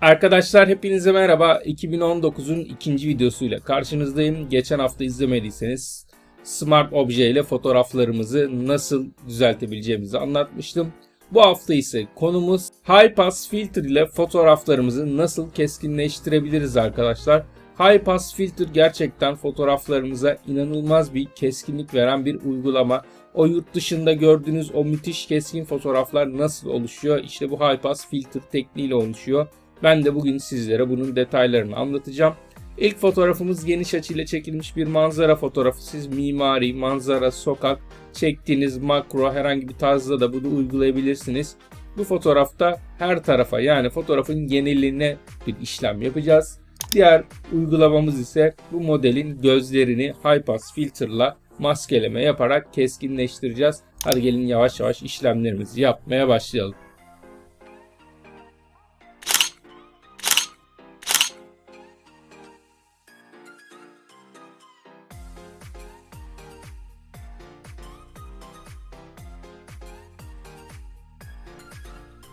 Arkadaşlar hepinize merhaba. 2019'un ikinci videosuyla karşınızdayım. Geçen hafta izlemediyseniz Smart Obje ile fotoğraflarımızı nasıl düzeltebileceğimizi anlatmıştım. Bu hafta ise konumuz High Pass Filter ile fotoğraflarımızı nasıl keskinleştirebiliriz arkadaşlar. High Pass Filter gerçekten fotoğraflarımıza inanılmaz bir keskinlik veren bir uygulama. O yurt dışında gördüğünüz o müthiş keskin fotoğraflar nasıl oluşuyor? İşte bu High Pass Filter tekniğiyle oluşuyor. Ben de bugün sizlere bunun detaylarını anlatacağım. İlk fotoğrafımız geniş açıyla çekilmiş bir manzara fotoğrafı. Siz mimari, manzara, sokak çektiğiniz makro herhangi bir tarzda da bunu uygulayabilirsiniz. Bu fotoğrafta her tarafa yani fotoğrafın genelliğine bir işlem yapacağız. Diğer uygulamamız ise bu modelin gözlerini high pass filterla maskeleme yaparak keskinleştireceğiz. Hadi gelin yavaş yavaş işlemlerimizi yapmaya başlayalım.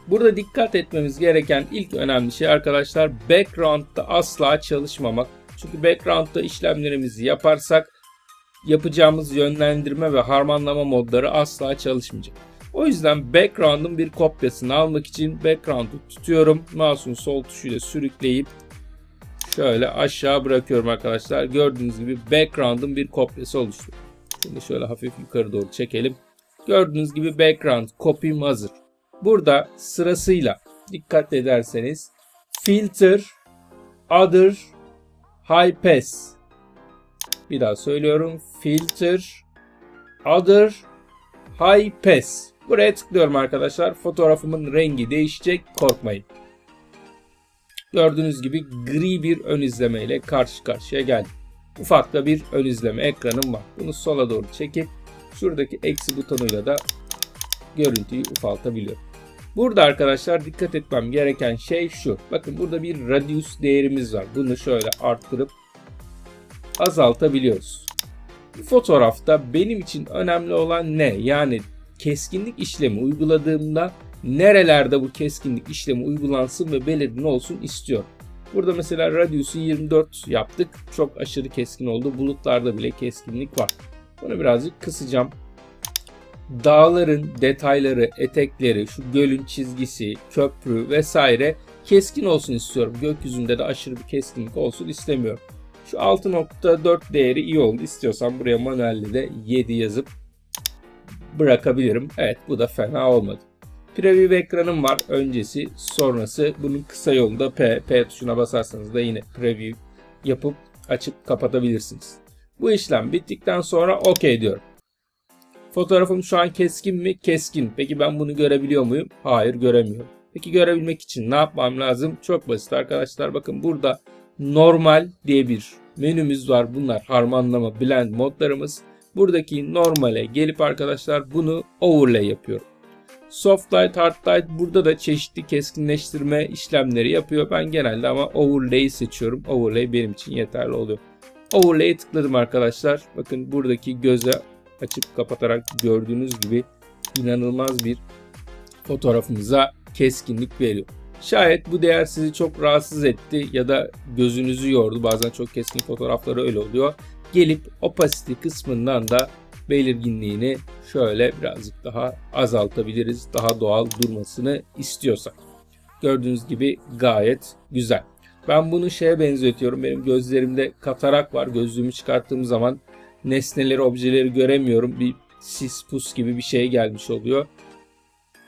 Burada dikkat etmemiz gereken ilk önemli şey arkadaşlar background'da asla çalışmamak. Çünkü background'da işlemlerimizi yaparsak yapacağımız yönlendirme ve harmanlama modları asla çalışmayacak. O yüzden background'ın bir kopyasını almak için background'u tutuyorum. Mouse'un sol tuşuyla sürükleyip şöyle aşağı bırakıyorum arkadaşlar. Gördüğünüz gibi background'ın bir kopyası oluştu. Şimdi şöyle hafif yukarı doğru çekelim. Gördüğünüz gibi background copy'm hazır. Burada sırasıyla dikkat ederseniz filter, other, high pass. Bir daha söylüyorum. Filter, other, high pass. Buraya tıklıyorum arkadaşlar. Fotoğrafımın rengi değişecek. Korkmayın. Gördüğünüz gibi gri bir ön izleme ile karşı karşıya geldim. Ufak da bir ön izleme ekranım var. Bunu sola doğru çekip şuradaki eksi butonuyla da görüntüyü ufaltabiliyorum. Burada arkadaşlar dikkat etmem gereken şey şu. Bakın burada bir radius değerimiz var. Bunu şöyle arttırıp azaltabiliyoruz. Bu fotoğrafta benim için önemli olan ne? Yani keskinlik işlemi uyguladığımda nerelerde bu keskinlik işlemi uygulansın ve belirgin olsun istiyorum. Burada mesela radius'u 24 yaptık. Çok aşırı keskin oldu. Bulutlarda bile keskinlik var. Bunu birazcık kısacağım dağların detayları, etekleri, şu gölün çizgisi, köprü vesaire keskin olsun istiyorum. Gökyüzünde de aşırı bir keskinlik olsun istemiyorum. Şu 6.4 değeri iyi oldu. İstiyorsam buraya manuelde de 7 yazıp bırakabilirim. Evet bu da fena olmadı. Preview ekranım var. Öncesi, sonrası. Bunun kısa yolu da P. P tuşuna basarsanız da yine preview yapıp açıp kapatabilirsiniz. Bu işlem bittikten sonra OK diyorum. Fotoğrafım şu an keskin mi? Keskin. Peki ben bunu görebiliyor muyum? Hayır göremiyorum. Peki görebilmek için ne yapmam lazım? Çok basit arkadaşlar. Bakın burada normal diye bir menümüz var. Bunlar harmanlama, blend modlarımız. Buradaki normale gelip arkadaşlar bunu overlay yapıyorum. Soft light, hard light burada da çeşitli keskinleştirme işlemleri yapıyor. Ben genelde ama overlay'i seçiyorum. Overlay benim için yeterli oluyor. Overlay'e tıkladım arkadaşlar. Bakın buradaki göze açıp kapatarak gördüğünüz gibi inanılmaz bir fotoğrafımıza keskinlik veriyor. Şayet bu değer sizi çok rahatsız etti ya da gözünüzü yordu. Bazen çok keskin fotoğrafları öyle oluyor. Gelip opacity kısmından da belirginliğini şöyle birazcık daha azaltabiliriz. Daha doğal durmasını istiyorsak. Gördüğünüz gibi gayet güzel. Ben bunu şeye benzetiyorum. Benim gözlerimde katarak var. Gözlüğümü çıkarttığım zaman nesneleri, objeleri göremiyorum. Bir sis pus gibi bir şey gelmiş oluyor.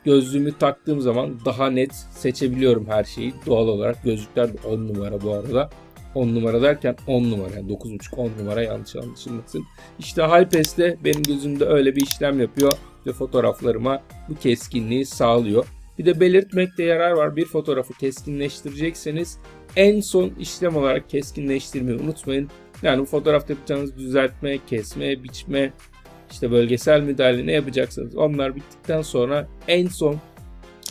Gözlüğümü taktığım zaman daha net seçebiliyorum her şeyi. Doğal olarak gözlükler de 10 numara bu arada. 10 numara derken 10 numara yani 9.5 10 numara yanlış anlaşılmasın. İşte Hypes de benim gözümde öyle bir işlem yapıyor ve fotoğraflarıma bu keskinliği sağlıyor. Bir de belirtmekte yarar var. Bir fotoğrafı keskinleştirecekseniz en son işlem olarak keskinleştirmeyi unutmayın. Yani bu fotoğrafta yapacağınız düzeltme, kesme, biçme, işte bölgesel müdahale ne yapacaksanız onlar bittikten sonra en son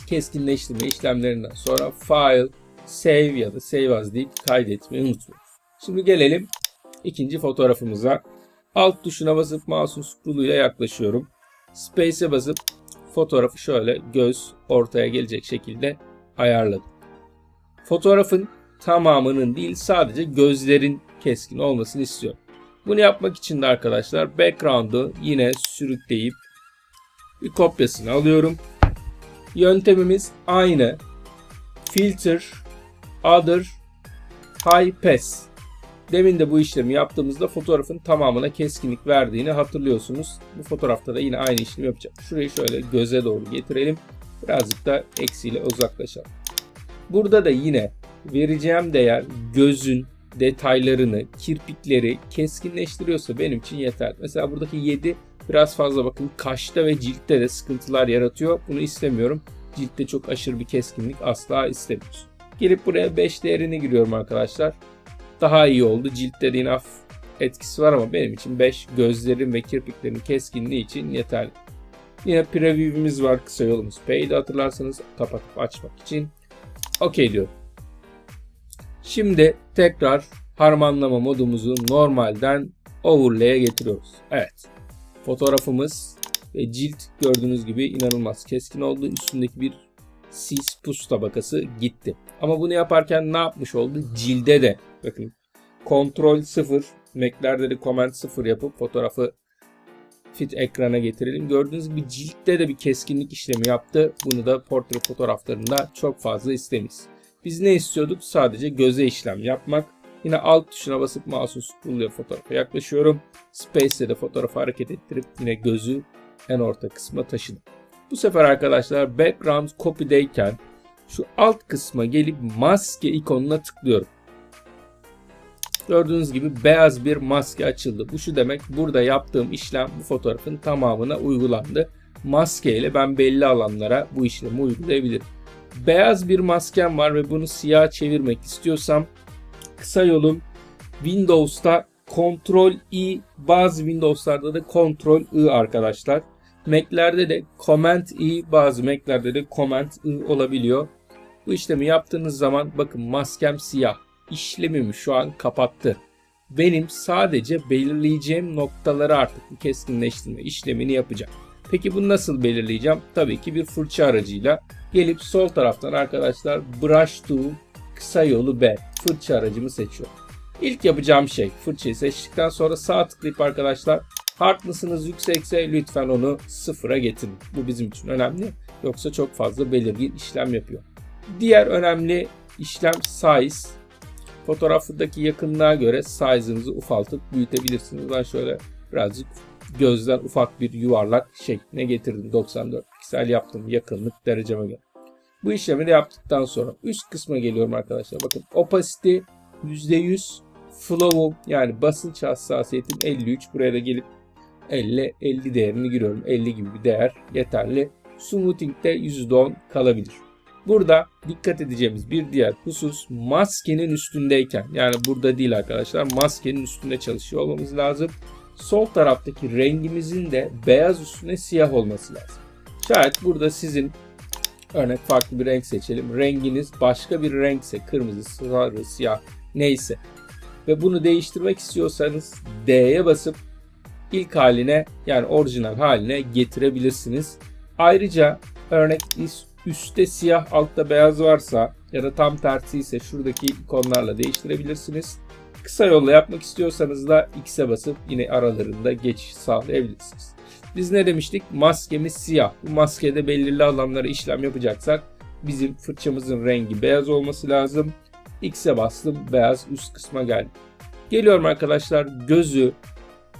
keskinleştirme işlemlerinden sonra file, save ya da save as deyip kaydetmeyi unutmayın. Şimdi gelelim ikinci fotoğrafımıza. Alt tuşuna basıp mouse'un scroll'uyla yaklaşıyorum. Space'e basıp fotoğrafı şöyle göz ortaya gelecek şekilde ayarladım. Fotoğrafın tamamının değil sadece gözlerin keskin olmasını istiyorum. Bunu yapmak için de arkadaşlar background'u yine sürükleyip bir kopyasını alıyorum. Yöntemimiz aynı. Filter, Other, High Pass. Demin de bu işlemi yaptığımızda fotoğrafın tamamına keskinlik verdiğini hatırlıyorsunuz. Bu fotoğrafta da yine aynı işlemi yapacağım. Şurayı şöyle göze doğru getirelim. Birazcık da eksiyle uzaklaşalım. Burada da yine vereceğim değer gözün detaylarını, kirpikleri keskinleştiriyorsa benim için yeterli. Mesela buradaki 7 biraz fazla bakın kaşta ve ciltte de sıkıntılar yaratıyor. Bunu istemiyorum. Ciltte çok aşırı bir keskinlik asla istemiyoruz. Gelip buraya 5 değerini giriyorum arkadaşlar. Daha iyi oldu. Ciltte de yine etkisi var ama benim için 5 gözlerin ve kirpiklerin keskinliği için yeterli. Yine preview'imiz var kısa yolumuz P'ydi hatırlarsanız kapatıp açmak için. OK diyorum. Şimdi tekrar harmanlama modumuzu normalden overlay'e getiriyoruz. Evet. Fotoğrafımız ve cilt gördüğünüz gibi inanılmaz keskin oldu. Üstündeki bir sis pus tabakası gitti. Ama bunu yaparken ne yapmış oldu? Cilde de bakın kontrol 0 Mac'lerde de command 0 yapıp fotoğrafı fit ekrana getirelim. Gördüğünüz gibi ciltte de bir keskinlik işlemi yaptı. Bunu da portre fotoğraflarında çok fazla istemeyiz. Biz ne istiyorduk? Sadece göze işlem yapmak. Yine alt tuşuna basıp mouse'u scroll'luyor fotoğrafa yaklaşıyorum. Space ile de fotoğrafı hareket ettirip yine gözü en orta kısma taşıdım. Bu sefer arkadaşlar background copy'deyken şu alt kısma gelip maske ikonuna tıklıyorum. Gördüğünüz gibi beyaz bir maske açıldı. Bu şu demek burada yaptığım işlem bu fotoğrafın tamamına uygulandı. Maske ile ben belli alanlara bu işlemi uygulayabilirim. Beyaz bir maskem var ve bunu siyah çevirmek istiyorsam kısa yolum Windows'ta Ctrl I bazı Windows'larda da Ctrl I arkadaşlar. Mac'lerde de Command I bazı Mac'lerde de Command I olabiliyor. Bu işlemi yaptığınız zaman bakın maskem siyah. İşlemimi şu an kapattı. Benim sadece belirleyeceğim noktaları artık bu keskinleştirme işlemini yapacağım. Peki bunu nasıl belirleyeceğim? Tabii ki bir fırça aracıyla gelip sol taraftan arkadaşlar Brush Tool kısa yolu B fırça aracımı seçiyorum. İlk yapacağım şey fırçayı seçtikten sonra sağ tıklayıp arkadaşlar hardness'ınız yüksekse lütfen onu sıfıra getirin. Bu bizim için önemli. Yoksa çok fazla belirgin işlem yapıyor. Diğer önemli işlem size. Fotoğrafındaki yakınlığa göre size'ınızı ufaltıp büyütebilirsiniz. Ben şöyle birazcık gözden ufak bir yuvarlak şekline getirdim. 94 piksel yaptım yakınlık dereceme göre. Bu işlemi de yaptıktan sonra üst kısma geliyorum arkadaşlar. Bakın opacity %100 flow'um yani basınç hassasiyetim 53. Buraya da gelip 50 50 değerini giriyorum. 50 gibi bir değer yeterli. Smoothing'de %10 kalabilir. Burada dikkat edeceğimiz bir diğer husus maskenin üstündeyken yani burada değil arkadaşlar maskenin üstünde çalışıyor olmamız lazım. Sol taraftaki rengimizin de beyaz üstüne siyah olması lazım. Şayet burada sizin örnek farklı bir renk seçelim. Renginiz başka bir renkse kırmızı, sarı, siyah neyse ve bunu değiştirmek istiyorsanız D'ye basıp ilk haline yani orijinal haline getirebilirsiniz. Ayrıca örnek üstte siyah altta beyaz varsa ya da tam tersi ise şuradaki ikonlarla değiştirebilirsiniz. Kısa yolla yapmak istiyorsanız da X'e basıp yine aralarında geçiş sağlayabilirsiniz. Biz ne demiştik? Maskemiz siyah. Bu maskede belirli alanlara işlem yapacaksak bizim fırçamızın rengi beyaz olması lazım. X'e bastım beyaz üst kısma geldi. Geliyorum arkadaşlar gözü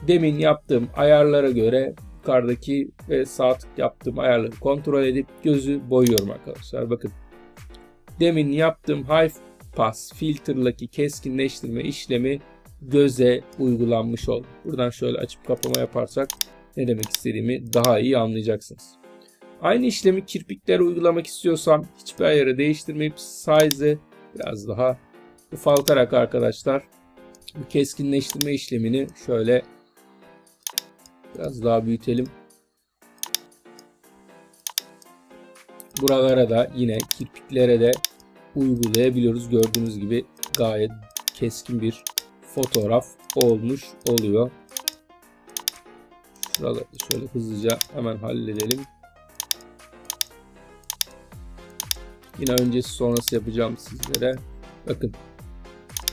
demin yaptığım ayarlara göre yukarıdaki ve sağ tık yaptığım ayarları kontrol edip gözü boyuyorum arkadaşlar. Bakın demin yaptığım high pass filter'daki keskinleştirme işlemi göze uygulanmış oldu. Buradan şöyle açıp kapama yaparsak ne demek istediğimi daha iyi anlayacaksınız. Aynı işlemi kirpiklere uygulamak istiyorsam hiçbir ayarı değiştirmeyip size'ı biraz daha ufaltarak arkadaşlar bu keskinleştirme işlemini şöyle biraz daha büyütelim. Buralara da yine kirpiklere de uygulayabiliyoruz. Gördüğünüz gibi gayet keskin bir fotoğraf olmuş oluyor. Şuraları şöyle hızlıca hemen halledelim. Yine öncesi sonrası yapacağım sizlere. Bakın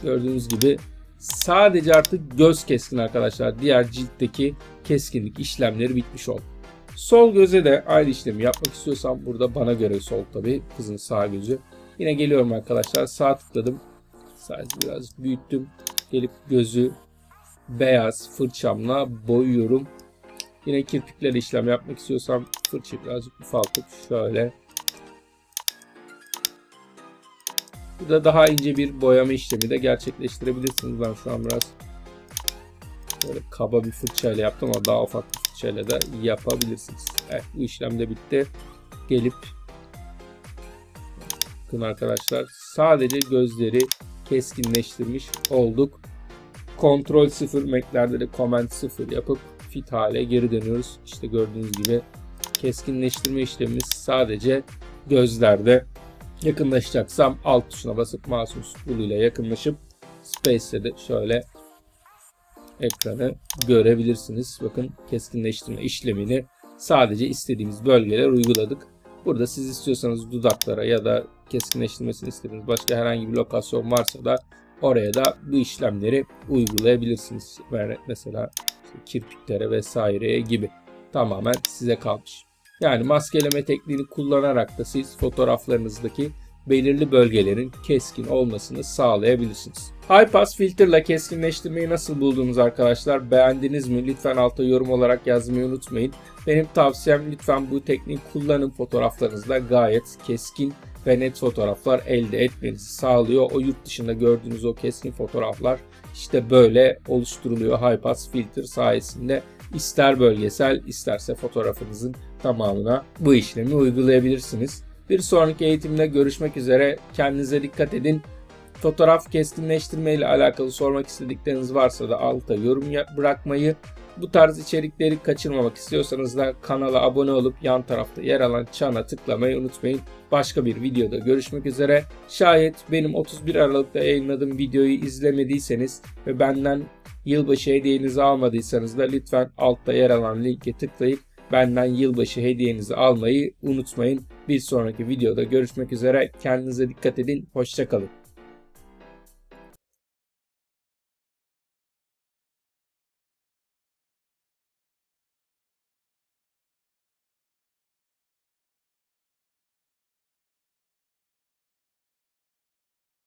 gördüğünüz gibi sadece artık göz keskin arkadaşlar. Diğer ciltteki keskinlik işlemleri bitmiş oldu. Sol göze de aynı işlemi yapmak istiyorsam burada bana göre sol tabi kızın sağ gözü. Yine geliyorum arkadaşlar sağ tıkladım. Sadece biraz büyüttüm. Gelip gözü beyaz fırçamla boyuyorum. Yine kirpiklerle işlem yapmak istiyorsam fırçayı birazcık ufaltıp şöyle. Burada daha ince bir boyama işlemi de gerçekleştirebilirsiniz. Ben şu an biraz böyle kaba bir fırçayla yaptım ama daha ufak bir fırçayla da yapabilirsiniz. Evet bu işlem de bitti. Gelip bakın arkadaşlar sadece gözleri keskinleştirmiş olduk. Kontrol 0 Mac'lerde de Command 0 yapıp fit hale geri dönüyoruz. İşte gördüğünüz gibi keskinleştirme işlemimiz sadece gözlerde. Yakınlaşacaksam alt tuşuna basıp mouse ile yakınlaşıp Space'de de şöyle ekranı görebilirsiniz. Bakın keskinleştirme işlemini sadece istediğimiz bölgeler uyguladık. Burada siz istiyorsanız dudaklara ya da keskinleştirmesini istediğiniz başka herhangi bir lokasyon varsa da oraya da bu işlemleri uygulayabilirsiniz. Mesela işte kirpiklere vesaireye gibi tamamen size kalmış. Yani maskeleme tekniğini kullanarak da siz fotoğraflarınızdaki belirli bölgelerin keskin olmasını sağlayabilirsiniz. High Pass filterla keskinleştirmeyi nasıl buldunuz arkadaşlar? Beğendiniz mi? Lütfen alta yorum olarak yazmayı unutmayın. Benim tavsiyem lütfen bu tekniği kullanın fotoğraflarınızda gayet keskin ve net fotoğraflar elde etmenizi sağlıyor. O yurt dışında gördüğünüz o keskin fotoğraflar işte böyle oluşturuluyor High Pass filter sayesinde. İster bölgesel isterse fotoğrafınızın tamamına bu işlemi uygulayabilirsiniz. Bir sonraki eğitimde görüşmek üzere. Kendinize dikkat edin. Fotoğraf keskinleştirme ile alakalı sormak istedikleriniz varsa da alta yorum bırakmayı, bu tarz içerikleri kaçırmamak istiyorsanız da kanala abone olup yan tarafta yer alan çana tıklamayı unutmayın. Başka bir videoda görüşmek üzere. Şayet benim 31 Aralık'ta yayınladığım videoyu izlemediyseniz ve benden yılbaşı hediyenizi almadıysanız da lütfen altta yer alan linke tıklayıp benden yılbaşı hediyenizi almayı unutmayın. Bir sonraki videoda görüşmek üzere. Kendinize dikkat edin. Hoşçakalın.